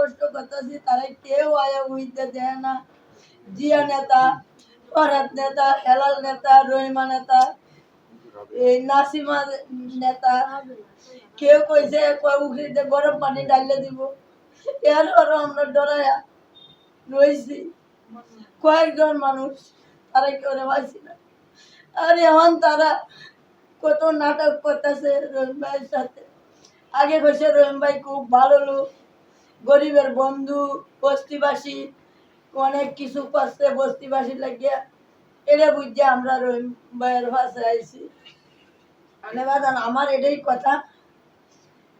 কষ্ট করতেছি তারা কেউ আয়া উইতে দেয় না জিয়া নেতা ফরাত নেতা হেলাল নেতা রহিমা নেতা এই নাসিমা নেতা কেউ কইছে কয় উখরিতে গরম পানি ডালে দিব এরপরও আমরা ডরাইয়া রয়েছি কয়েকজন মানুষ তারা করে পাইছি না আর এখন তারা কত নাটক করতেছে রহিম ভাইয়ের সাথে আগে কইছে রহিম ভাই খুব ভালো লোক গরিবের বন্ধু, বস্তিবাসী, অনেক কিছু করছে বস্তিবাসী লাগিয়া। এটা বুঝছে আমরা রহিম ভাইয়ের ভাষায় আইছি। মানে আমার এটাই কথা।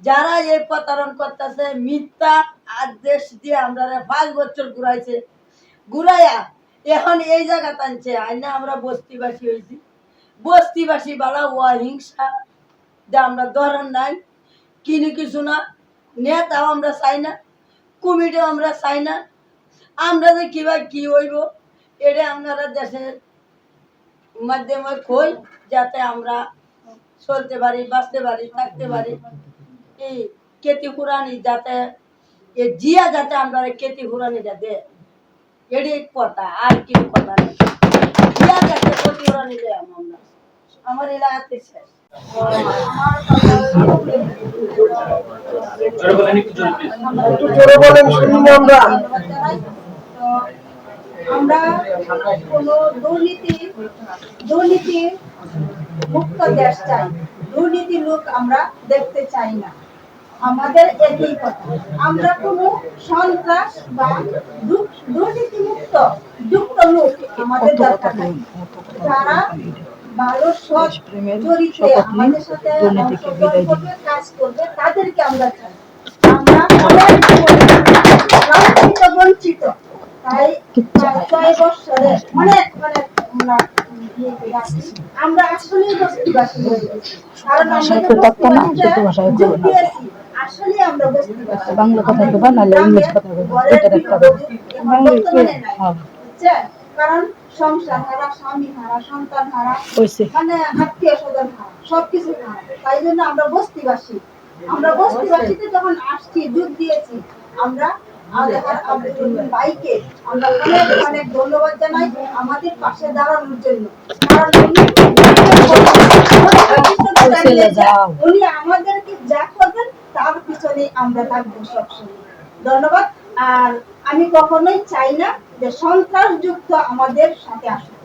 যারা এই প্রতারণ করতেছে, মিথ্যা আদেশ দিয়ে আমরা পাঁচ বছর ঘুরাইছে। ঘুরাইয়া এখন এই জায়গা টানছে, আইনা আমরা বস্তিবাসী হয়েছি বস্তিবাসী বালা ও হিংসা যে আমরা ধরেন নাই, কিনি কিছু না, নেতাও আমরা চাই না। কুমিটিও আমরা চাই না। আমরা যে কিবা কি হইব, এটা আপনারা দেশের মাধ্যমে কই যাতে আমরা চলতে পারি, বাঁচতে পারি, থাকতে পারি। এই কেতি কুরানি যাতে এ জিয়া যাতে আমরা কেতি কুরানিটা দে এটাই কথা, আর কি কথা নেই। জিয়া যাতে কেতি দেয় আমরা। আমার এলাকাতে শেষ। জোরে বলেন শুনি আমরা। আমরা কোনো দুর্নীতি দুর্নীতি মুক্ত দেশ চাই দুর্নীতি লোক আমরা দেখতে চাই না। আমাদের একই কথা। আমরা কোনো সন্ত্রাস বা দুর্নীতি মুক্ত যুক্ত লোক আমাদের দরকার নাই। যারা ভালো সৎ চরিত্রে সাথে অংশগ্রহণ করবে কাজ তাদেরকে আমরা চাই আমরা বঞ্চিত। তাই ছয় বছরে অনেক অনেক আমরা করে আসছি। আমরা আসলেই বস্তিবাসী হয়ে গেছি। কারণ আমরা যে বস্তিবাসীতে যোগ দিয়েছি, আসলেই আমরা বস্তিবাসী। বাংলা কথা কইবা নাহলে ইংলিশ কথা ঘরের এটার একটা হ্যাঁ বুঝছেন? কারণ সংসার হারা স্বামী হারা সন্তান হারা মানে আত্মীয় স্বজন হারা সবকিছু হারা। তাই জন্য আমরা বস্তিবাসী। আমরা বস্তিবাসীতে যখন আসছি যোগ দিয়েছি আমরা ভাইকে আমরা অনেক অনেক ধন্যবাদ জানাই আমাদের পাশে দাঁড়ানোর জন্য। উনি আমাদের পিছনে দাঁড়িয়েছে। উনি আমাদেরকে যা করবেন তার পিছনে আমরা থাকব সবসময়। ধন্যবাদ। আর আমি কখনোই চাই না যে সন্ত্রাস যুক্ত আমাদের সাথে আসুক।